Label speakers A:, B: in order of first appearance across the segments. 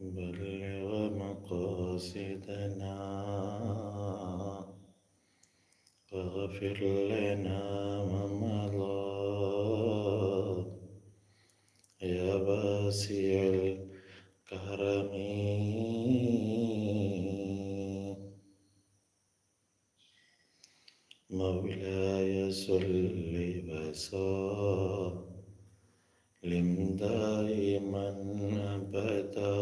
A: بلغ مقاصدنا واغفر لنا ما مضى يا واسع الكرم. مولاي صل وسلم. دائما ابدا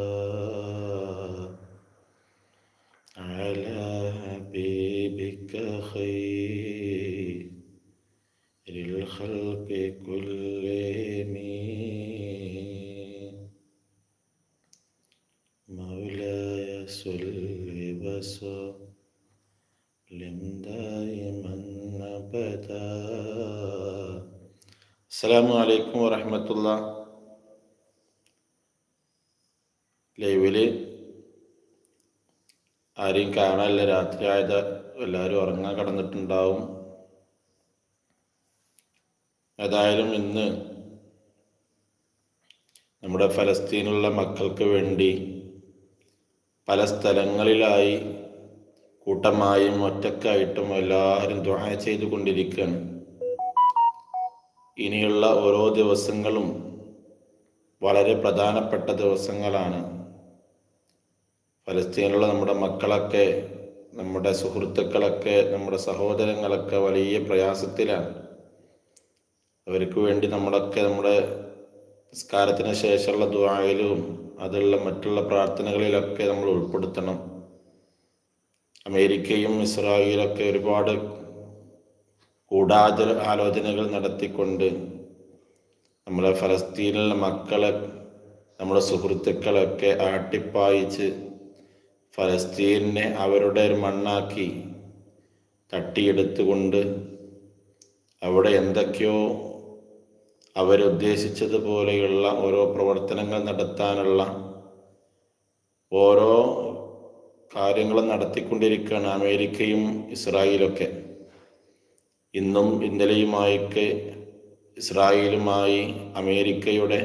A: على حبيبك خير الخلق كلهم അസ്സാം വലൈക്കും വരഹമത്തുള്ള ലൈവിൽ ആരെയും കാണാനില്ല. രാത്രി ആയത് എല്ലാവരും ഉറങ്ങാൻ കടന്നിട്ടുണ്ടാവും. ഏതായാലും ഇന്ന് നമ്മുടെ ഫലസ്തീനുള്ള മക്കൾക്ക് വേണ്ടി പല സ്ഥലങ്ങളിലായി കൂട്ടമായും ഒറ്റക്കായിട്ടും എല്ലാവരും ദുഹ ചെയ്തുകൊണ്ടിരിക്കുകയാണ്. ഇനിയുള്ള ഓരോ ദിവസങ്ങളും വളരെ പ്രധാനപ്പെട്ട ദിവസങ്ങളാണ്. ഫലസ്തീനിലുള്ള നമ്മുടെ മക്കളൊക്കെ നമ്മുടെ സുഹൃത്തുക്കളൊക്കെ നമ്മുടെ സഹോദരങ്ങളൊക്കെ വലിയ പ്രയാസത്തിലാണ്. അവർക്ക് വേണ്ടി നമ്മളൊക്കെ നമ്മുടെ നിസ്കാരത്തിന് ശേഷമുള്ള ദ്വായിലും അതിലുള്ള മറ്റുള്ള പ്രാർത്ഥനകളിലൊക്കെ നമ്മൾ ഉൾപ്പെടുത്തണം. അമേരിക്കയും ഇസ്രായേലൊക്കെ ഒരുപാട് ഗൂഢാചര ആലോചനകൾ നടത്തിക്കൊണ്ട് നമ്മളെ ഫലസ്തീനിലെ മക്കളെ നമ്മുടെ സുഹൃത്തുക്കളൊക്കെ ആട്ടിപ്പായിച്ച് ഫലസ്തീനെ അവരുടെ ഒരു മണ്ണാക്കി തട്ടിയെടുത്തുകൊണ്ട് അവിടെ എന്തൊക്കെയോ അവരുദ്ദേശിച്ചതുപോലെയുള്ള ഓരോ പ്രവർത്തനങ്ങൾ നടത്താനുള്ള ഓരോ കാര്യങ്ങളും നടത്തിക്കൊണ്ടിരിക്കുകയാണ് അമേരിക്കയും ഇസ്രായേലൊക്കെ ഇന്നും ഇന്നലെയുമായൊക്കെ ഇസ്രായേലുമായി അമേരിക്കയുടെ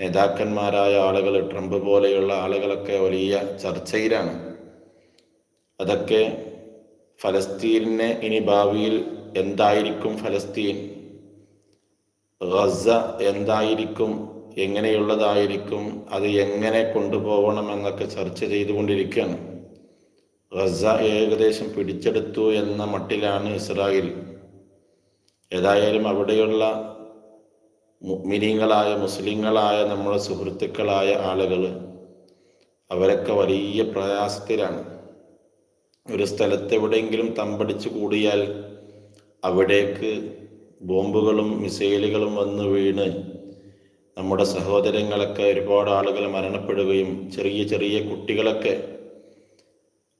A: നേതാക്കന്മാരായ ആളുകൾ ട്രംപ് പോലെയുള്ള ആളുകളൊക്കെ വലിയ ചർച്ചയിലാണ്. അതൊക്കെ ഫലസ്തീനെ ഇനി ഭാവിയിൽ എന്തായിരിക്കും ഫലസ്തീൻ? ഗസ എന്തായിരിക്കും? എങ്ങനെയുള്ളതായിരിക്കും? അത് എങ്ങനെ കൊണ്ടുപോകണം എന്നൊക്കെ ചർച്ച ചെയ്തുകൊണ്ടിരിക്കുകയാണ്. ഗസ ഏകദേശം പിടിച്ചെടുത്തു എന്ന മട്ടിലാണ് ഇസ്രായേൽ. ഏതായാലും അവിടെയുള്ള മിനിങ്ങളായ മുസ്ലിങ്ങളായ നമ്മുടെ സുഹൃത്തുക്കളായ ആളുകൾ അവരൊക്കെ വലിയ പ്രയാസത്തിലാണ്. ഒരു സ്ഥലത്ത് എവിടെയെങ്കിലും തമ്പടിച്ചു കൂടിയാൽ അവിടേക്ക് ബോംബുകളും മിസൈലുകളും വന്ന് വീണ് നമ്മുടെ സഹോദരങ്ങളൊക്കെ ഒരുപാട് ആളുകൾ മരണപ്പെടുകയും ചെറിയ ചെറിയ കുട്ടികളൊക്കെ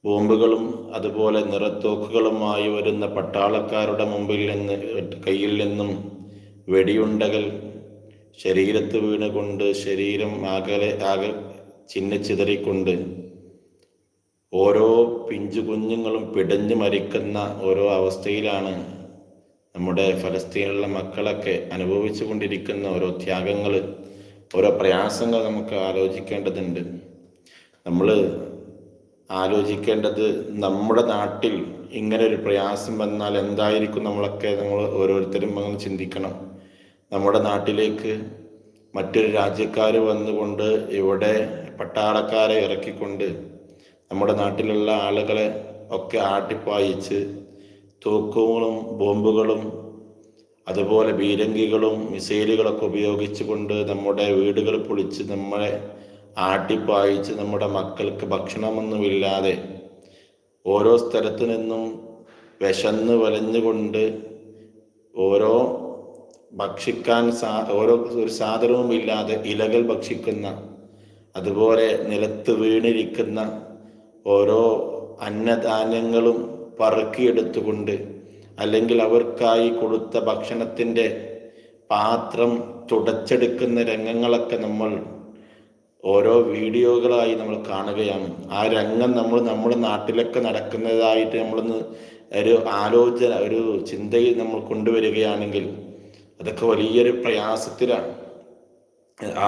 A: ബോംബുകളും അതുപോലെ നിറത്തോക്കുകളുമായി വരുന്ന പട്ടാളക്കാരുടെ മുമ്പിൽ നിന്ന് കയ്യിൽ നിന്നും വെടിയുണ്ടകൾ ശരീരത്ത് വീണുകൊണ്ട് ശരീരം ആകലെ ആകെ ചിന്നിച്ചിതറിക്കൊണ്ട് ഓരോ പിഞ്ചു കുഞ്ഞുങ്ങളും പിടഞ്ഞു മരിക്കുന്ന ഓരോ അവസ്ഥയിലാണ് നമ്മുടെ ഫലസ്തീനിലുള്ള മക്കളൊക്കെ അനുഭവിച്ചു കൊണ്ടിരിക്കുന്ന ഓരോ ത്യാഗങ്ങൾ ഓരോ പ്രയാസങ്ങൾ നമുക്ക് ആലോചിക്കേണ്ടതുണ്ട്. നമ്മൾ ആലോചിക്കേണ്ടത് നമ്മുടെ നാട്ടിൽ ഇങ്ങനെ ഒരു പ്രയാസം വന്നാൽ എന്തായിരിക്കും നമ്മളൊക്കെ നമ്മൾ ഓരോരുത്തരും അങ്ങ് ചിന്തിക്കണം. നമ്മുടെ നാട്ടിലേക്ക് മറ്റൊരു രാജ്യക്കാർ വന്നുകൊണ്ട് ഇവിടെ പട്ടാളക്കാരെ ഇറക്കിക്കൊണ്ട് നമ്മുടെ നാട്ടിലുള്ള ആളുകളെ ഒക്കെ ആട്ടിപ്പായിച്ച് തൂക്കുകളും ബോംബുകളും അതുപോലെ ബീരങ്കികളും മിസൈലുകളൊക്കെ ഉപയോഗിച്ചുകൊണ്ട് നമ്മുടെ വീടുകൾ പൊളിച്ച് നമ്മളെ ആട്ടിപ്പായിച്ച് നമ്മുടെ മക്കൾക്ക് ഭക്ഷണമൊന്നുമില്ലാതെ ഓരോ സ്ഥലത്തു നിന്നും വിശന്ന് വലഞ്ഞുകൊണ്ട് ഓരോ ഭക്ഷിക്കാൻ സാ ഓരോ ഒരു സാധനവും ഇല്ലാതെ ഇലകൾ ഭക്ഷിക്കുന്ന അതുപോലെ നിലത്ത് വീണിരിക്കുന്ന ഓരോ അന്നധാന്യങ്ങളും പറക്കിയെടുത്തുകൊണ്ട് അല്ലെങ്കിൽ അവർക്കായി കൊടുത്ത ഭക്ഷണത്തിന്റെ പാത്രം തുടച്ചെടുക്കുന്ന രംഗങ്ങളൊക്കെ നമ്മൾ ഓരോ വീഡിയോകളായി നമ്മൾ കാണുകയാണ്. ആ രംഗം നമ്മൾ നമ്മുടെ നാട്ടിലൊക്കെ നടക്കുന്നതായിട്ട് നമ്മളൊന്ന് ഒരു ആലോചന ഒരു ചിന്തയിൽ നമ്മൾ കൊണ്ടുവരികയാണെങ്കിൽ അതൊക്കെ വലിയൊരു പ്രയാസത്തിലാണ്.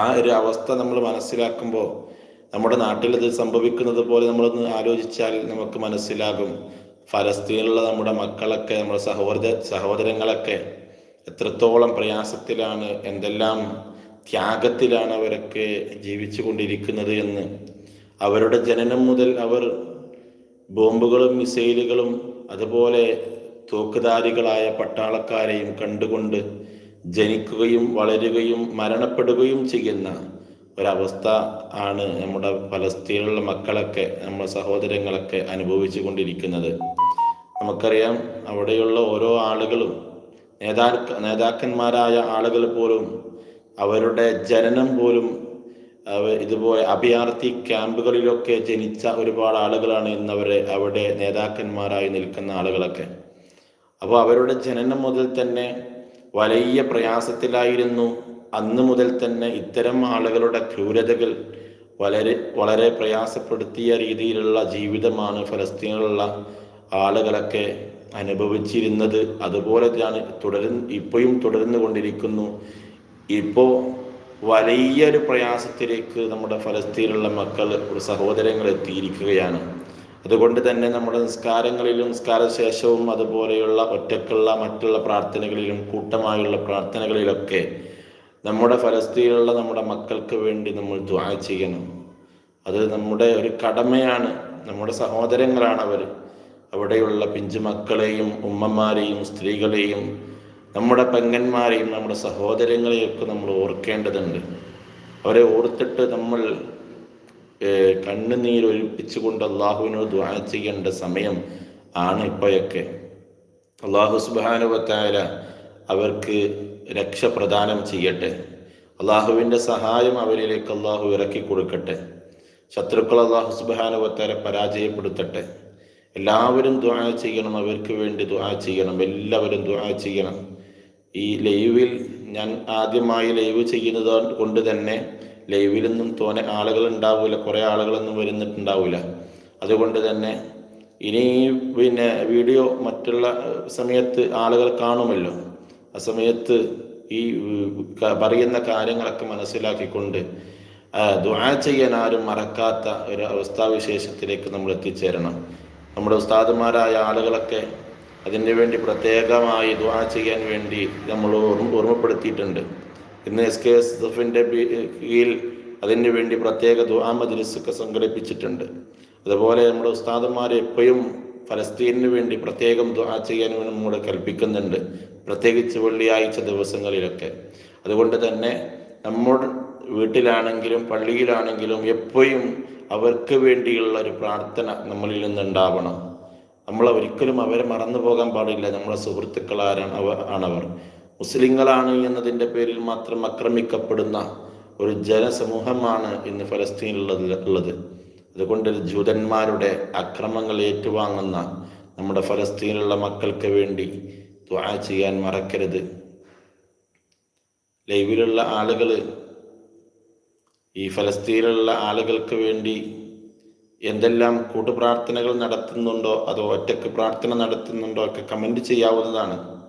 A: ആ ഒരു അവസ്ഥ നമ്മൾ മനസ്സിലാക്കുമ്പോൾ നമ്മുടെ നാട്ടിൽ ഇത് സംഭവിക്കുന്നത് പോലെ നമ്മളൊന്ന് ആലോചിച്ചാൽ നമുക്ക് മനസ്സിലാകും. ഫലസ്തീനിലുള്ള നമ്മുടെ മക്കളൊക്കെ നമ്മുടെ സഹോദര സഹോദരങ്ങളൊക്കെ എത്രത്തോളം പ്രയാസത്തിലാണ് എന്തെല്ലാം ത്യാഗത്തിലാണ് അവരൊക്കെ ജീവിച്ചു കൊണ്ടിരിക്കുന്നത് എന്ന്. അവരുടെ ജനനം മുതൽ അവർ ബോംബുകളും മിസൈലുകളും അതുപോലെ തോക്കുധാരികളായ പട്ടാളക്കാരെയും കണ്ടുകൊണ്ട് ജനിക്കുകയും വളരുകയും മരണപ്പെടുകയും ചെയ്യുന്ന ഒരവസ്ഥ ആണ് നമ്മുടെ ഫലസ്തീനിലുള്ള മക്കളൊക്കെ നമ്മുടെ സഹോദരങ്ങളൊക്കെ അനുഭവിച്ചു കൊണ്ടിരിക്കുന്നത് നമുക്കറിയാം അവിടെയുള്ള ഓരോ ആളുകളും നേതാ നേതാക്കന്മാരായ ആളുകൾ പോലും അവരുടെ ജനനം പോലും ഇതുപോലെ അഭയാർത്ഥി ക്യാമ്പുകളിലൊക്കെ ജനിച്ച ഒരുപാട് ആളുകളാണ് ഇന്നവരെ അവിടെ നേതാക്കന്മാരായി നിൽക്കുന്ന ആളുകളൊക്കെ. അപ്പോൾ അവരുടെ ജനനം മുതൽ തന്നെ വലിയ പ്രയാസത്തിലായിരുന്നു. അന്ന് മുതൽ തന്നെ ഇത്തരം ആളുകളുടെ ക്രൂരതകൾ വളരെ വളരെ പ്രയാസപ്പെടുത്തിയ രീതിയിലുള്ള ജീവിതമാണ് ഫലസ്തീനിലുള്ള ആളുകളൊക്കെ അനുഭവിച്ചിരുന്നത്. അതുപോലെ തന്നെ തുടരുന്ന ഇപ്പോഴും തുടർന്നു കൊണ്ടിരിക്കുന്നു ഇപ്പോൾ വലിയൊരു പ്രയാസത്തിലേക്ക് നമ്മുടെ ഫലസ്തീനിലുള്ള മക്കൾ ഒരു സഹോദരങ്ങൾ എത്തിയിരിക്കുകയാണ്. അതുകൊണ്ട് തന്നെ നമ്മുടെ നിസ്കാരങ്ങളിലും നിസ്കാര ശേഷവും അതുപോലെയുള്ള ഒറ്റക്കുള്ള മറ്റുള്ള പ്രാർത്ഥനകളിലും കൂട്ടമായുള്ള പ്രാർത്ഥനകളിലൊക്കെ നമ്മുടെ ഫലസ്തീനിലുള്ള നമ്മുടെ മക്കൾക്ക് വേണ്ടി നമ്മൾ ദ്വാ ചെയ്യണം. അത് നമ്മുടെ ഒരു കടമയാണ്. നമ്മുടെ സഹോദരങ്ങളാണ് അവർ അവിടെയുള്ള പിഞ്ചു മക്കളെയും ഉമ്മമാരെയും സ്ത്രീകളെയും നമ്മുടെ പെങ്ങന്മാരെയും നമ്മുടെ സഹോദരങ്ങളെയൊക്കെ നമ്മൾ ഓർക്കേണ്ടതുണ്ട്. അവരെ ഓർത്തിട്ട് നമ്മൾ കണ്ണുനീരൊലിപ്പിച്ചുകൊണ്ട് അള്ളാഹുവിനോട് ദ്വാ ചെയ്യേണ്ട സമയം ആണ് ഇപ്പോഴൊക്കെ. അള്ളാഹു സുബാനുവത്തായ അവർക്ക് രക്ഷ പ്രദാനം ചെയ്യട്ടെ. അള്ളാഹുവിന്റെ സഹായം അവരിലേക്ക് അള്ളാഹു ഇറക്കി കൊടുക്കട്ടെ. ശത്രുക്കൾ അള്ളാഹു സുബാനുവത്താരെ പരാജയപ്പെടുത്തട്ടെ. എല്ലാവരും ദ്വാ ചെയ്യണം അവർക്ക് വേണ്ടി ദ്വാ ചെയ്യണം എല്ലാവരും ദ്വാ ചെയ്യണം. ഈ ലൈവിൽ ഞാൻ ആദ്യമായി ലൈവ് ചെയ്യുന്നത് കൊണ്ട് തന്നെ ലൈവിലൊന്നും തോനെ ആളുകൾ ഉണ്ടാവില്ല കുറേ ആളുകളൊന്നും വരുന്നിട്ടുണ്ടാവില്ല അതുകൊണ്ട് തന്നെ ഇനി പിന്നെ വീഡിയോ മറ്റുള്ള സമയത്ത് ആളുകൾ കാണുമല്ലോ. ആ സമയത്ത് ഈ പറയുന്ന കാര്യങ്ങളൊക്കെ മനസ്സിലാക്കിക്കൊണ്ട് ദുആ ചെയ്യാൻ ആരും മറക്കാത്ത ഒരു അവസ്ഥാവിശേഷത്തിലേക്ക് നമ്മൾ എത്തിച്ചേരണം. നമ്മുടെ ഉസ്താദുമാരായ ആളുകളൊക്കെ അതിന് വേണ്ടി പ്രത്യേകമായി ദുആ ചെയ്യാൻ വേണ്ടി നമ്മൾ ഓർമ്മപ്പെടുത്തിയിട്ടുണ്ട്. ഇന്ന് എസ് കെ എസ് എഫിന്റെ കീഴിൽ അതിന് വേണ്ടി പ്രത്യേക ദുആ മജ്ലിസൊക്കെ സംഘടിപ്പിച്ചിട്ടുണ്ട്. അതുപോലെ നമ്മുടെ ഉസ്താദന്മാർ എപ്പോഴും ഫലസ്തീനു വേണ്ടി പ്രത്യേകം ദുആ ചെയ്യാൻ വേണ്ടി കൽപ്പിക്കുന്നുണ്ട് പ്രത്യേകിച്ച് വെള്ളിയാഴ്ച ദിവസങ്ങളിലൊക്കെ. അതുകൊണ്ട് തന്നെ നമ്മുടെ വീട്ടിലാണെങ്കിലും പള്ളിയിലാണെങ്കിലും എപ്പോഴും അവർക്ക് വേണ്ടിയുള്ള ഒരു പ്രാർത്ഥന നമ്മളിൽ നിന്നുണ്ടാവണം. നമ്മൾ ഒരിക്കലും അവരെ മറന്നു പോകാൻ പാടില്ല. നമ്മളെ സുഹൃത്തുക്കൾ ആരാണ് അവ ആണവർ. മുസ്ലിങ്ങളാണ് എന്നതിന്റെ പേരിൽ മാത്രം ആക്രമിക്കപ്പെടുന്ന ഒരു ജനസമൂഹമാണ് ഇന്ന് ഫലസ്തീനിലുള്ളത് ഉള്ളത്. അതുകൊണ്ട് ജൂതന്മാരുടെ അക്രമങ്ങൾ ഏറ്റുവാങ്ങുന്ന നമ്മുടെ ഫലസ്തീനിലുള്ള മക്കൾക്ക് വേണ്ടി ദ്വാ ചെയ്യാൻ മറക്കരുത്. ലൈവിലുള്ള ആളുകൾ ഈ ഫലസ്തീനിലുള്ള ആളുകൾക്ക് വേണ്ടി എന്തെല്ലാം കൂട്ടുപ്രാർത്ഥനകൾ നടത്തുന്നുണ്ടോ അതോ ഒറ്റയ്ക്ക് പ്രാർത്ഥന നടത്തുന്നുണ്ടോ ഒക്കെ കമന്റ് ചെയ്യാവുന്നതാണ്.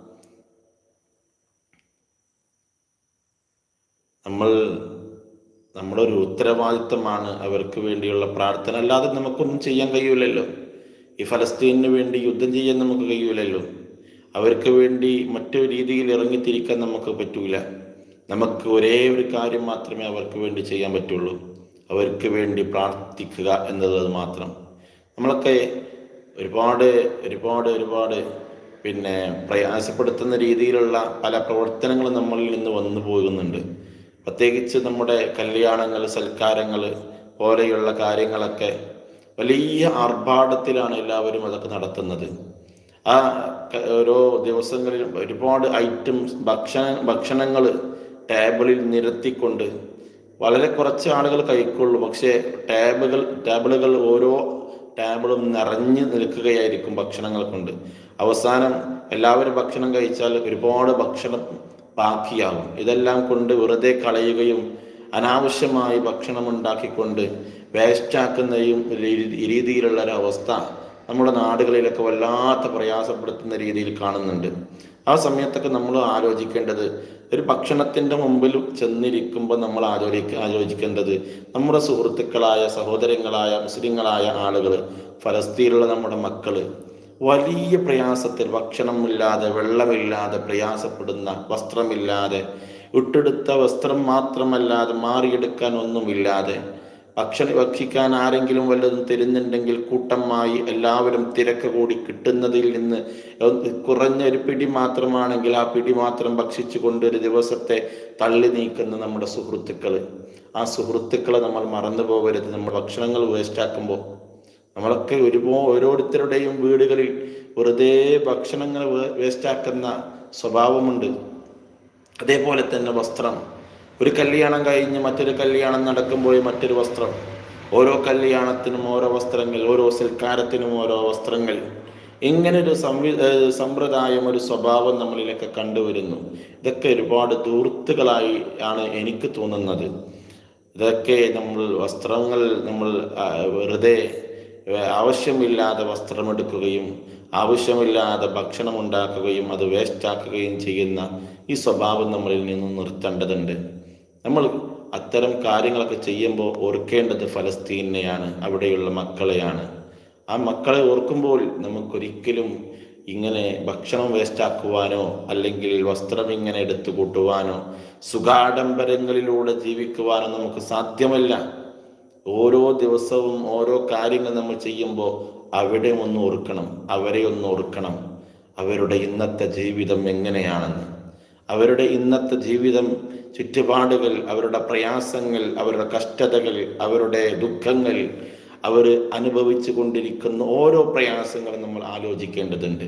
A: നമ്മൾ നമ്മുടെ ഒരു ഉത്തരവാദിത്തമാണ് അവർക്ക് വേണ്ടിയുള്ള പ്രാർത്ഥന. അല്ലാതെ നമുക്കൊന്നും ചെയ്യാൻ കഴിയൂലല്ലോ. ഈ ഫലസ്തീനു വേണ്ടി യുദ്ധം ചെയ്യാൻ നമുക്ക് കഴിയൂലല്ലോ. അവർക്ക് വേണ്ടി മറ്റൊരു രീതിയിൽ ഇറങ്ങിത്തിരിക്കാൻ നമുക്ക് പറ്റൂല. നമുക്ക് ഒരേ ഒരു കാര്യം മാത്രമേ അവർക്ക് വേണ്ടി ചെയ്യാൻ പറ്റുള്ളൂ. അവർക്ക് വേണ്ടി പ്രാർത്ഥിക്കുക എന്നുള്ളത് മാത്രം. നമ്മളൊക്കെ ഒരുപാട് ഒരുപാട് ഒരുപാട് പിന്നെ പ്രയാസപ്പെടുത്തുന്ന രീതിയിലുള്ള പല പ്രവർത്തനങ്ങളും നമ്മളിൽ നിന്ന് വന്നു പോകുന്നുണ്ട്. പ്രത്യേകിച്ച് നമ്മുടെ കല്യാണങ്ങൾ സൽക്കാരങ്ങൾ പോലെയുള്ള കാര്യങ്ങളൊക്കെ വലിയ ആർഭാടത്തിലാണ് എല്ലാവരും അതൊക്കെ നടത്തുന്നത്. ആ ഓരോ ദിവസങ്ങളിലും ഒരുപാട് ഐറ്റംസ് ഭക്ഷണ ഭക്ഷണങ്ങൾ ടേബിളിൽ നിരത്തിക്കൊണ്ട് വളരെ കുറച്ച് ആളുകൾ കഴിക്കുള്ളൂ പക്ഷേ ടേബിളുകൾ ടേബിളുകൾ ഓരോ ടേബിളും നിറഞ്ഞു നിൽക്കുകയായിരിക്കും ഭക്ഷണങ്ങൾ കൊണ്ട് അവസാനം എല്ലാവരും ഭക്ഷണം കഴിച്ചാൽ ഒരുപാട് ഭക്ഷണം ബാക്കിയാകും. ഇതെല്ലാം കൊണ്ട് വെറുതെ കളയുകയും അനാവശ്യമായി ഭക്ഷണം ഉണ്ടാക്കിക്കൊണ്ട് വേസ്റ്റാക്കുന്നതും രീതിയിലുള്ള ഒരു അവസ്ഥ നമ്മുടെ നാടുകളിലൊക്കെ വല്ലാത്ത പ്രയാസപ്പെടുത്തുന്ന രീതിയിൽ കാണുന്നുണ്ട്. ആ സമയത്തൊക്കെ നമ്മൾ ആലോചിക്കേണ്ടത് ഒരു ഭക്ഷണത്തിന്റെ മുമ്പിൽ ചെന്നിരിക്കുമ്പോൾ നമ്മൾ ആലോചിക്ക ആലോചിക്കേണ്ടത് നമ്മുടെ സുഹൃത്തുക്കളായ സഹോദരങ്ങളായ മുസ്ലിങ്ങളായ ആളുകൾ ഫലസ്തീനിലുള്ള നമ്മുടെ മക്കൾ വലിയ പ്രയാസത്തിൽ ഭക്ഷണമില്ലാതെ വെള്ളമില്ലാതെ പ്രയാസപ്പെടുന്ന വസ്ത്രമില്ലാതെ ഇട്ടെടുത്ത വസ്ത്രം മാത്രമല്ലാതെ മാറിയെടുക്കാൻ ഒന്നുമില്ലാതെ ഭക്ഷണം ഭക്ഷിക്കാൻ ആരെങ്കിലും വല്ലതും തരുന്നുണ്ടെങ്കിൽ കൂട്ടമായി എല്ലാവരും തിരക്ക് കൂടി കിട്ടുന്നതിൽ നിന്ന് കുറഞ്ഞ ഒരു പിടി മാത്രമാണെങ്കിൽ ആ പിടി മാത്രം ഭക്ഷിച്ചു കൊണ്ട് ഒരു ദിവസത്തെ തള്ളി നീക്കുന്ന നമ്മുടെ സുഹൃത്തുക്കൾ ആ സുഹൃത്തുക്കളെ നമ്മൾ മറന്നു പോകരുത്. നമ്മൾ ഭക്ഷണങ്ങൾ വേസ്റ്റാക്കുമ്പോൾ നമ്മളൊക്കെ ഒരുപോ ഓരോരുത്തരുടെയും വീടുകളിൽ വെറുതെ ഭക്ഷണങ്ങൾ വേസ്റ്റാക്കുന്ന സ്വഭാവമുണ്ട്. അതേപോലെ തന്നെ വസ്ത്രം. ഒരു കല്യാണം കഴിഞ്ഞ് മറ്റൊരു കല്യാണം നടക്കുമ്പോൾ മറ്റൊരു വസ്ത്രം. ഓരോ കല്യാണത്തിനും ഓരോ വസ്ത്രങ്ങൾ ഓരോ സൽക്കാരത്തിനും ഓരോ വസ്ത്രങ്ങൾ. ഇങ്ങനെ ഒരു സംവി സമ്പ്രദായം ഒരു സ്വഭാവം നമ്മളിലൊക്കെ കണ്ടുവരുന്നു. ഇതൊക്കെ ഒരുപാട് ദൂർത്തുകളായി ആണ് എനിക്ക് തോന്നുന്നത്. ഇതൊക്കെ നമ്മൾ വസ്ത്രങ്ങൾ നമ്മൾ വെറുതെ ആവശ്യമില്ലാതെ വസ്ത്രമെടുക്കുകയും ആവശ്യമില്ലാതെ ഭക്ഷണം ഉണ്ടാക്കുകയും അത് വേസ്റ്റാക്കുകയും ചെയ്യുന്ന ഈ സ്വഭാവം നമ്മളിൽ നിന്നും നിർത്തേണ്ടതുണ്ട്. നമ്മൾ അത്തരം കാര്യങ്ങളൊക്കെ ചെയ്യുമ്പോൾ ഓർക്കേണ്ടത് ഫലസ്തീനെയാണ് അവിടെയുള്ള മക്കളെയാണ്. ആ മക്കളെ ഓർക്കുമ്പോൾ നമുക്കൊരിക്കലും ഇങ്ങനെ ഭക്ഷണം വേസ്റ്റാക്കുവാനോ അല്ലെങ്കിൽ വസ്ത്രം ഇങ്ങനെ എടുത്തു കൂട്ടുവാനോ സുഖാഡംബരങ്ങളിലൂടെ ജീവിക്കുവാനോ നമുക്ക് സാധ്യമല്ല. ഓരോ ദിവസവും ഓരോ കാര്യങ്ങൾ നമ്മൾ ചെയ്യുമ്പോൾ അവിടെ ഒന്ന് ഓർക്കണം അവരെ ഒന്ന് ഓർക്കണം അവരുടെ ഇന്നത്തെ ജീവിതം എങ്ങനെയാണെന്ന്. അവരുടെ ഇന്നത്തെ ജീവിതം ചുറ്റുപാടുകൾ അവരുടെ പ്രയാസങ്ങൾ അവരുടെ കഷ്ടതകൾ അവരുടെ ദുഃഖങ്ങൾ അവർ അനുഭവിച്ചു കൊണ്ടിരിക്കുന്ന ഓരോ പ്രയാസങ്ങളും നമ്മൾ ആലോചിക്കേണ്ടതുണ്ട്.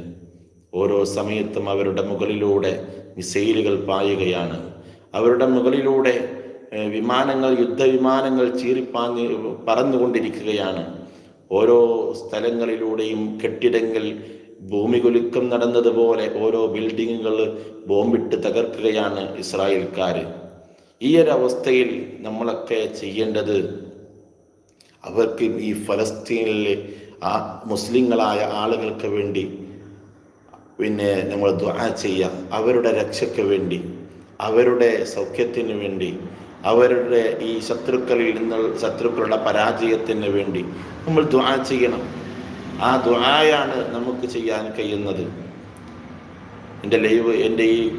A: ഓരോ സമയത്തും അവരുടെ മുകളിലൂടെ മിസൈലുകൾ പായുകയാണ്. അവരുടെ മുകളിലൂടെ വിമാനങ്ങൾ യുദ്ധവിമാനങ്ങൾ ചീറിപ്പാഞ്ഞ് പറന്നുകൊണ്ടിരിക്കുകയാണ്. ഓരോ സ്ഥലങ്ങളിലൂടെയും കെട്ടിടങ്ങൾ ഭൂമി കുലുക്കം നടന്നതുപോലെ ഓരോ ബിൽഡിങ്ങുകൾ ബോംബിട്ട് തകർക്കുകയാണ് ഇസ്രായേൽക്കാർ ഈ ഒരു അവസ്ഥയിൽ നമ്മളൊക്കെ ചെയ്യേണ്ടത് അവർക്ക് ഈ ഫലസ്തീനിലെ ആ മുസ്ലിങ്ങളായ ആളുകൾക്ക് വേണ്ടി പിന്നെ നമ്മൾ ദ്വാ ചെയ്യുക. അവരുടെ രക്ഷയ്ക്ക് വേണ്ടി അവരുടെ സൗഖ്യത്തിന് വേണ്ടി അവരുടെ ഈ ശത്രുക്കളിൽ നിന്നുള്ള ശത്രുക്കളുടെ പരാജയത്തിന് വേണ്ടി നമ്മൾ ദ്വാ ചെയ്യണം. ആ ദുആയാണ് നമുക്ക് ചെയ്യാൻ കഴിയുന്നത്. എന്റെ ലൈവ് എന്റെ ഈ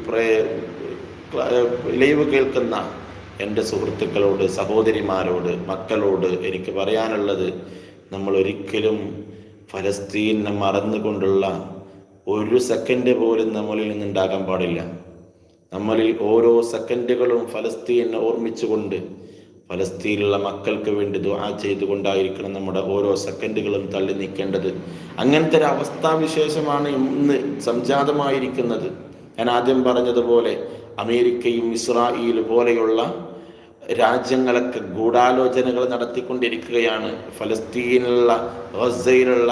A: ലൈവ് കേൾക്കുന്ന എന്റെ സുഹൃത്തുക്കളോട് സഹോദരിമാരോട് മക്കളോട് എനിക്ക് പറയാനുള്ളത് നമ്മൾ ഒരിക്കലും ഫലസ്തീനെ മറന്നുകൊണ്ടുള്ള ഒരു സെക്കൻഡ് പോലും നമ്മളിൽ നിന്നുണ്ടാകാൻ പാടില്ല. നമ്മളിൽ ഓരോ സെക്കൻഡുകളും ഫലസ്തീനെ ഓർമ്മിച്ചുകൊണ്ട് ഫലസ്തീനിലുള്ള മക്കൾക്ക് വേണ്ടി ദുആ ചെയ്തുകൊണ്ടായിരിക്കണം നമ്മുടെ ഓരോ സെക്കൻഡുകളും തള്ളി നിൽക്കേണ്ടത്. അങ്ങനത്തെ ഒരു അവസ്ഥാവിശേഷമാണ് ഇന്ന് സംജാതമായിരിക്കുന്നത്. ഞാൻ ആദ്യം പറഞ്ഞതുപോലെ അമേരിക്കയും ഇസ്രായേൽ പോലെയുള്ള രാജ്യങ്ങളൊക്കെ ഗൂഢാലോചനകൾ നടത്തിക്കൊണ്ടിരിക്കുകയാണ്. ഫലസ്തീനിലുള്ള ഗസയിലുള്ള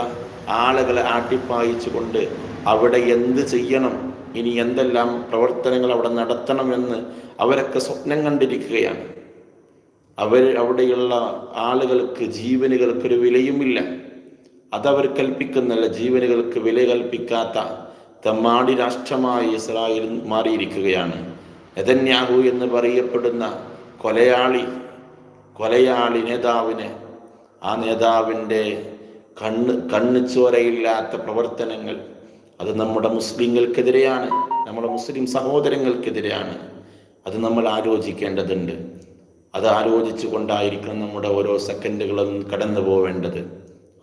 A: ആളുകളെ ആട്ടിപ്പായിച്ചുകൊണ്ട് അവിടെ എന്ത് ചെയ്യണം? ഇനി എന്തെല്ലാം പ്രവർത്തനങ്ങൾ അവിടെ നടത്തണമെന്ന് അവരൊക്കെ സ്വപ്നം കണ്ടിരിക്കുകയാണ്. അവർ അവിടെയുള്ള ആളുകൾക്ക് ജീവനുകൾക്കൊരു വിലയുമില്ല. അതവർ കൽപ്പിക്കുന്നില്ല ജീവനുകൾക്ക് വില കൽപ്പിക്കാത്ത തമ്മാടി രാഷ്ട്രമായി ഇസ്രായേൽ മാറിയിരിക്കുകയാണ്. നെതന്യാഹു എന്ന് പറയപ്പെടുന്ന കൊലയാളി കൊലയാളി നേതാവിന് ആ നേതാവിന്റെ കണ്ണ് കണ്ണ് ചോരയില്ലാത്ത പ്രവർത്തനങ്ങൾ അത് നമ്മുടെ മുസ്ലിങ്ങൾക്കെതിരെയാണ്. നമ്മുടെ മുസ്ലിം സഹോദരങ്ങൾക്കെതിരെയാണ്. അത് നമ്മൾ ആലോചിക്കേണ്ടതുണ്ട്. അത് ആലോചിച്ചു കൊണ്ടായിരിക്കണം നമ്മുടെ ഓരോ സെക്കൻഡുകളും കടന്നു പോവേണ്ടത്.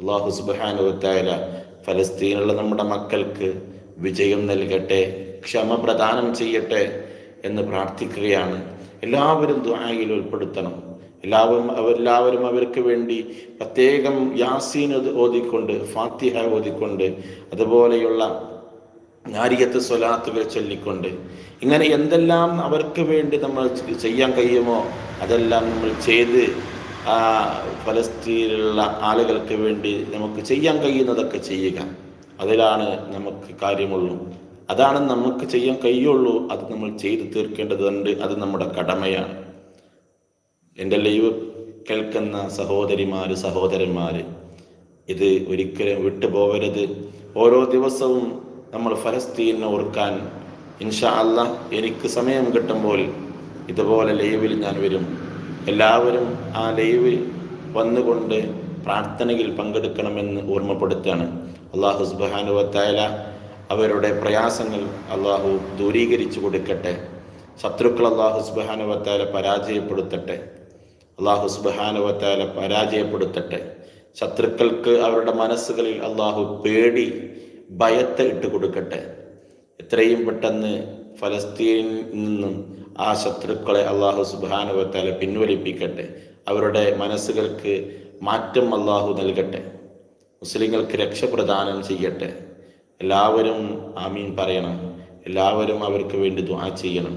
A: അള്ളാഹു സുബാനുവത്തായ ഫലസ്തീനുള്ള നമ്മുടെ മക്കൾക്ക് വിജയം നൽകട്ടെ ക്ഷമ പ്രദാനം ചെയ്യട്ടെ എന്ന് പ്രാർത്ഥിക്കുകയാണ്. എല്ലാവരും ദുആയിൽ ഉൾപ്പെടുത്തണം. എല്ലാവരും എല്ലാവരും അവർക്ക് വേണ്ടി പ്രത്യേകം യാസീൻ ഓതിക്കൊണ്ട് ഫാത്തിഹ ഓതിക്കൊണ്ട് അതുപോലെയുള്ള നാരിയത്ത് സ്വലാത്തുകൾ ചൊല്ലിക്കൊണ്ട് ഇങ്ങനെ എന്തെല്ലാം അവർക്ക് വേണ്ടി നമ്മൾ ചെയ്യാൻ കഴിയുമോ അതെല്ലാം നമ്മൾ ചെയ്ത് ആ ഫലസ്തീനിലുള്ള ആളുകൾക്ക് വേണ്ടി നമുക്ക് ചെയ്യാൻ കഴിയുന്നതൊക്കെ ചെയ്യുക. അതിലാണ് നമുക്ക് കാര്യമുള്ളൂ. അതാണ് നമുക്ക് ചെയ്യാൻ കഴിയുള്ളൂ. അത് നമ്മൾ ചെയ്തു തീർക്കേണ്ടതുണ്ട് അത് നമ്മുടെ കടമയാണ്. എന്റെ ലൈവ് കേൾക്കുന്ന സഹോദരിമാര് സഹോദരന്മാര് ഇത് ഒരിക്കലും വിട്ടുപോകരുത്. ഓരോ ദിവസവും നമ്മൾ ഫലസ്തീനെ ഓർക്കാൻ ഇൻഷാ അല്ല എനിക്ക് സമയം കിട്ടുമ്പോൾ ഇതുപോലെ ലൈവിൽ ഞാൻ വരും. എല്ലാവരും ആ ലൈവ് വന്നുകൊണ്ട് പ്രാർത്ഥനയിൽ പങ്കെടുക്കണമെന്ന് ഓർമ്മപ്പെടുത്തുകയാണ്. അള്ളാഹു സുബാനുവത്തായ അവരുടെ പ്രയാസങ്ങൾ അള്ളാഹു ദൂരീകരിച്ചു കൊടുക്കട്ടെ. ശത്രുക്കൾ അള്ളാഹു സുബാനുവത്തായ പരാജയപ്പെടുത്തട്ടെ. അള്ളാഹു സുബാനുവത്തായ പരാജയപ്പെടുത്തട്ടെ. ശത്രുക്കൾക്ക് അവരുടെ മനസ്സുകളിൽ അള്ളാഹു പേടി ഭയത്തെ ഇട്ട് കൊടുക്കട്ടെ. എത്രയും പെട്ടെന്ന് ഫലസ്തീനിൽ നിന്നും ആ ശത്രുക്കളെ അള്ളാഹു സുബാനുവത്താല പിൻവലിപ്പിക്കട്ടെ. അവരുടെ മനസ്സുകൾക്ക് മാറ്റം അള്ളാഹു നൽകട്ടെ. മുസ്ലിങ്ങൾക്ക് രക്ഷപ്രദാനം ചെയ്യട്ടെ. എല്ലാവരും ആമീൻ പറയണം. എല്ലാവരും അവർക്ക് വേണ്ടി ദുആ ചെയ്യണം.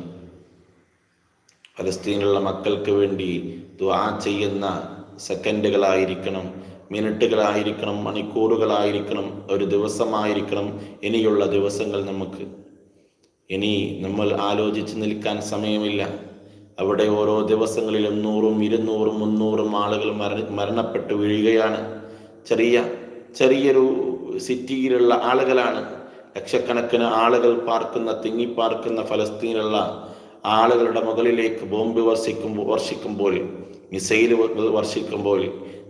A: ഫലസ്തീനിലുള്ള മക്കൾക്ക് വേണ്ടി ദുആ ചെയ്യുന്ന സെക്കൻഡുകളായിരിക്കണം മിനിറ്റുകളായിരിക്കണം മണിക്കൂറുകളായിരിക്കണം ഒരു ദിവസമായിരിക്കണം ഇനിയുള്ള ദിവസങ്ങൾ നമുക്ക്. ഇനി നമ്മൾ ആലോചിച്ച് നിൽക്കാൻ സമയമില്ല. അവിടെ ഓരോ ദിവസങ്ങളിലും നൂറും ഇരുന്നൂറും മുന്നൂറും ആളുകൾ മര മരണപ്പെട്ട് വീഴുകയാണ്. ചെറിയ ചെറിയൊരു സിറ്റിയിലുള്ള ആളുകളാണ്. ലക്ഷക്കണക്കിന് ആളുകൾ പാർക്കുന്ന തിങ്ങിപ്പാർക്കുന്ന ഫലസ്തീനുള്ള ആളുകളുടെ മുകളിലേക്ക് ബോംബ് വർഷിക്കുമ്പോൾ വർഷിക്കുമ്പോൾ മിസൈൽ വർഷിക്കുമ്പോൾ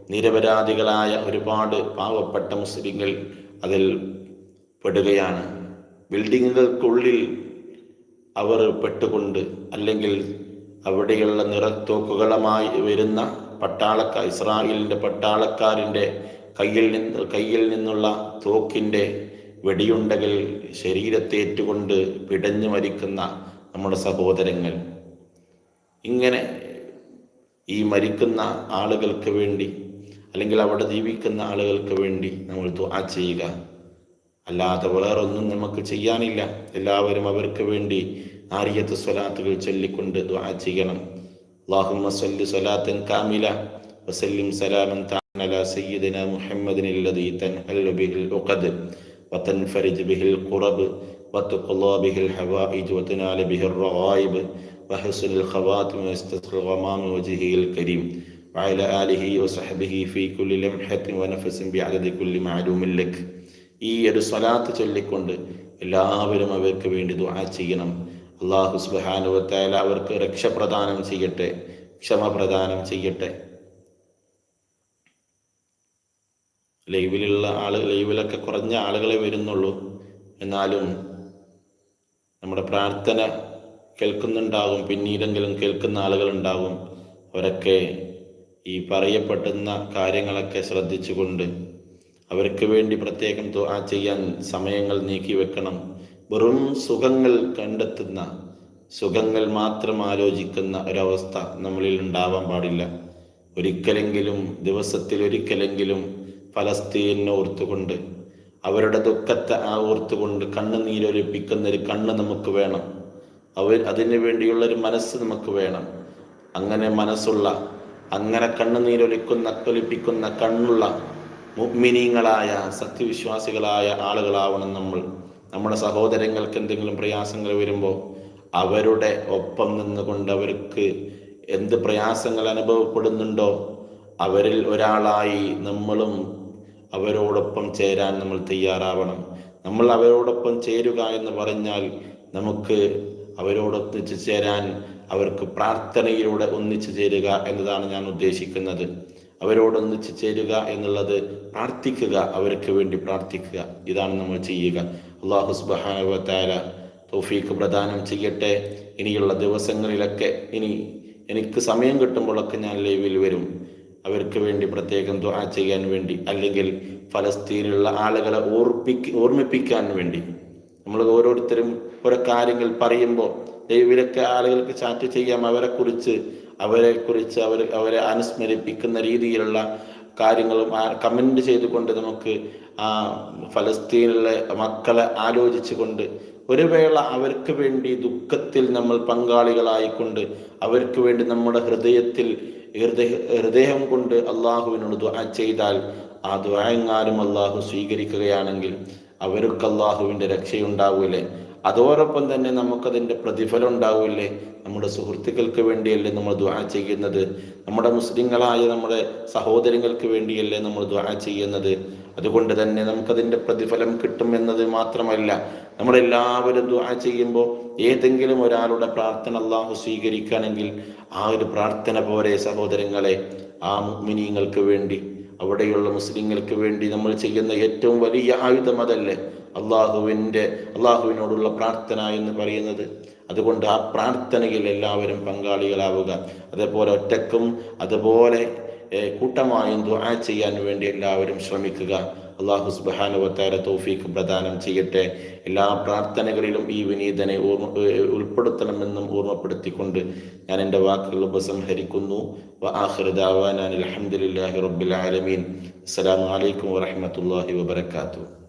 A: നിരപരാധികളായ ഒരുപാട് പാവപ്പെട്ട മുസ്ലിങ്ങൾ അതിൽ പെടുകയാണ്. ബിൽഡിങ്ങുകൾക്കുള്ളിൽ അവർ പെട്ടുകൊണ്ട് അല്ലെങ്കിൽ അവിടെയുള്ള നിറത്തോക്കുകളുമായി വരുന്ന പട്ടാളക്കാർ ഇസ്രായേലിന്റെ പട്ടാളക്കാരിന്റെ കയ്യിൽ നിന്ന് കയ്യിൽ നിന്നുള്ള തോക്കിന്റെ വെടിയുണ്ടകൾ ശരീരത്തേറ്റുകൊണ്ട് പിടഞ്ഞു മരിക്കുന്ന നമ്മുടെ സഹോദരങ്ങൾ. ഇങ്ങനെ ഈ മരിക്കുന്ന ആളുകൾക്ക് വേണ്ടി അല്ലെങ്കിൽ അവിടെ ജീവിക്കുന്ന ആളുകൾക്ക് വേണ്ടി നമ്മൾ ദുആ ചെയ്യുക അല്ലാതെ വേറൊന്നും നമുക്ക് ചെയ്യാനില്ല എല്ലാവരും അവർക്ക് വേണ്ടി ആരിയത്ത് സ്വലാത്തുകൾ ചൊല്ലിക്കൊണ്ട് ദുആ ചെയ്യണം അള്ളാഹുമ്മ സ്വല്ലി സ്വലാത്തൻ കാമില വസല്ലിം സലാമൻ على سيدنا محمد الذي تنحل به العقد وتنفرج به القرب وتقضى به الحوائج وتنال به الرغائب وحسن الخواتم ويستسقى الغمام وجهه الكريم وعلى آله وصحبه في كل لمحة ونفس بعدد كل معلوم لك ഈ ഒരു സ്വലാത്ത് ചൊല്ലിക്കൊണ്ട് എല്ലാവരും അവർക്ക് വേണ്ടി ദുആ ചെയ്യണം അള്ളാഹു സുബാനുവത്തായ അവർക്ക് രക്ഷപ്രദാനം ചെയ്യട്ടെ ക്ഷമ പ്രദാനം ചെയ്യട്ടെ ലൈവിലുള്ള ആള് ലൈവിലൊക്കെ കുറഞ്ഞ ആളുകളെ വരുന്നുള്ളൂ എന്നാലും നമ്മുടെ പ്രാർത്ഥന കേൾക്കുന്നുണ്ടാകും പിന്നീടെങ്കിലും കേൾക്കുന്ന ആളുകളുണ്ടാകും അവരൊക്കെ ഈ പറയപ്പെടുന്ന കാര്യങ്ങളൊക്കെ ശ്രദ്ധിച്ചുകൊണ്ട് അവർക്ക് വേണ്ടി പ്രത്യേകം ദുആ ചെയ്യാൻ സമയങ്ങൾ നീക്കി വെക്കണം. വെറും സുഖങ്ങൾ കണ്ടെത്തുന്ന സുഖങ്ങൾ മാത്രം ആലോചിക്കുന്ന ഒരവസ്ഥ നമ്മളിൽ ഉണ്ടാവാൻ പാടില്ല. ഒരിക്കലെങ്കിലും ദിവസത്തിൽ ഒരിക്കലെങ്കിലും ഫലസ്തീനെ ഓർത്തുകൊണ്ട് അവരുടെ ദുഃഖത്തെ ആ ഓർത്തുകൊണ്ട് കണ്ണുനീരൊലിപ്പിക്കുന്ന ഒരു കണ്ണ് നമുക്ക് വേണം. അവർ അതിനു വേണ്ടിയുള്ള ഒരു മനസ്സ് നമുക്ക് വേണം. അങ്ങനെ മനസ്സുള്ള അങ്ങനെ കണ്ണുനീരൊലിക്കുന്ന ഒലിപ്പിക്കുന്ന കണ്ണുള്ള മുഗ്മിനീങ്ങളായ സത്യവിശ്വാസികളായ ആളുകളാവണം നമ്മൾ. നമ്മുടെ സഹോദരങ്ങൾക്ക് എന്തെങ്കിലും പ്രയാസങ്ങൾ വരുമ്പോൾ അവരുടെ ഒപ്പം നിന്നുകൊണ്ട് അവർക്ക് എന്ത് പ്രയാസങ്ങൾ അനുഭവപ്പെടുന്നുണ്ടോ അവരിൽ ഒരാളായി നമ്മളും അവരോടൊപ്പം ചേരാൻ നമ്മൾ തയ്യാറാവണം. നമ്മൾ അവരോടൊപ്പം ചേരുക എന്ന് പറഞ്ഞാൽ നമുക്ക് അവരോടൊത്ത് ചേരാൻ അവർക്ക് പ്രാർത്ഥനയിലൂടെ ഒന്നിച്ചു ചേരുക എന്നതാണ് ഞാൻ ഉദ്ദേശിക്കുന്നത്. അവരോട് ഒന്നിച്ചു ചേരുക എന്നുള്ളത് പ്രാർത്ഥിക്കുക അവർക്ക് വേണ്ടി പ്രാർത്ഥിക്കുക. ഇതാണ് നമ്മൾ ചെയ്യുക. അള്ളാഹു സുബാനുവത്തായ തൗഫീഖ് പ്രദാനം ചെയ്യട്ടെ. ഇനിയുള്ള ദിവസങ്ങളിലൊക്കെ ഇനി എനിക്ക് സമയം കിട്ടുമ്പോഴൊക്കെ ഞാൻ ലൈവിൽ വരും. അവർക്ക് വേണ്ടി പ്രത്യേകം ദുആ ചെയ്യാൻ വേണ്ടി അല്ലെങ്കിൽ ഫലസ്തീനിലുള്ള ആളുകളെ ഓർപ്പിക്ക് ഓർമ്മിപ്പിക്കാൻ വേണ്ടി. നമ്മൾ ഓരോരുത്തരും ഓരോ കാര്യങ്ങൾ പറയുമ്പോൾ ദൈവത്തിലൊക്കെ ആളുകൾക്ക് ചാറ്റ് ചെയ്യാം. അവരെക്കുറിച്ച് അവരെക്കുറിച്ച് അവർ അവരെ അനുസ്മരിപ്പിക്കുന്ന രീതിയിലുള്ള കാര്യങ്ങളും കമന്റ് ചെയ്തുകൊണ്ട് നമുക്ക് ആ ഫലസ്തീനിലെ മക്കളെ ആലോചിച്ചുകൊണ്ട് ഒരു വേള അവർക്ക് വേണ്ടി ദുഃഖത്തിൽ നമ്മൾ പങ്കാളികളായിക്കൊണ്ട് അവർക്ക് വേണ്ടി നമ്മുടെ ഹൃദയത്തിൽ ഹൃദയ ഹൃദയം കൊണ്ട് അള്ളാഹുവിനോട് ദുആ ചെയ്താൽ ആ ദ്വായങ്ങാരും അള്ളാഹു സ്വീകരിക്കുകയാണെങ്കിൽ അവർക്ക് അള്ളാഹുവിന്റെ രക്ഷയുണ്ടാവൂലേ? അതോടൊപ്പം തന്നെ നമുക്കതിന്റെ പ്രതിഫലം ഉണ്ടാവില്ലേ? നമ്മുടെ സുഹൃത്തുക്കൾക്ക് വേണ്ടിയല്ലേ നമ്മൾ ദ്വാ ചെയ്യുന്നത്? നമ്മുടെ മുസ്ലിങ്ങളായ നമ്മുടെ സഹോദരങ്ങൾക്ക് വേണ്ടിയല്ലേ നമ്മൾ ദ്വാ ചെയ്യുന്നത്? അതുകൊണ്ട് തന്നെ നമുക്കതിന്റെ പ്രതിഫലം കിട്ടുമെന്നത് മാത്രമല്ല നമ്മളെല്ലാവരും ദ്വാ ചെയ്യുമ്പോൾ ഏതെങ്കിലും ഒരാളുടെ പ്രാർത്ഥന അള്ളാഹു സ്വീകരിക്കുകയാണെങ്കിൽ ആ ഒരു പ്രാർത്ഥന പോലെ സഹോദരങ്ങളെ ആ മുഗ്മിനീങ്ങൾക്ക് വേണ്ടി അവിടെയുള്ള മുസ്ലിങ്ങൾക്ക് വേണ്ടി നമ്മൾ ചെയ്യുന്ന ഏറ്റവും വലിയ ആയുധം അതല്ലേ? അള്ളാഹുവിന്റെ അള്ളാഹുവിനോടുള്ള പ്രാർത്ഥന എന്ന് പറയുന്നത്. അതുകൊണ്ട് ആ പ്രാർത്ഥനയിൽ എല്ലാവരും പങ്കാളികളാവുക. അതേപോലെ ഒറ്റക്കും അതുപോലെ കൂട്ടമായും ദുആ ചെയ്യാൻ വേണ്ടി എല്ലാവരും ശ്രമിക്കുക. അള്ളാഹു സുബാനുവത്താര തൗഫീഖ് പ്രദാനം ചെയ്യട്ടെ. എല്ലാ പ്രാർത്ഥനകളിലും ഈ വിനീതനെ ഓർമ്മ ഉൾപ്പെടുത്തണമെന്നും ഓർമ്മപ്പെടുത്തിക്കൊണ്ട് ഞാൻ എന്റെ വാക്കുകൾ ഉപസംഹരിക്കുന്നു. അലഹമുല്ലാഹി റബ്ബിൽ ആലമീൻ. അസ്സലാമു അലൈക്കും വറഹ്മത്തുള്ളാഹി വബർക്കാത്തു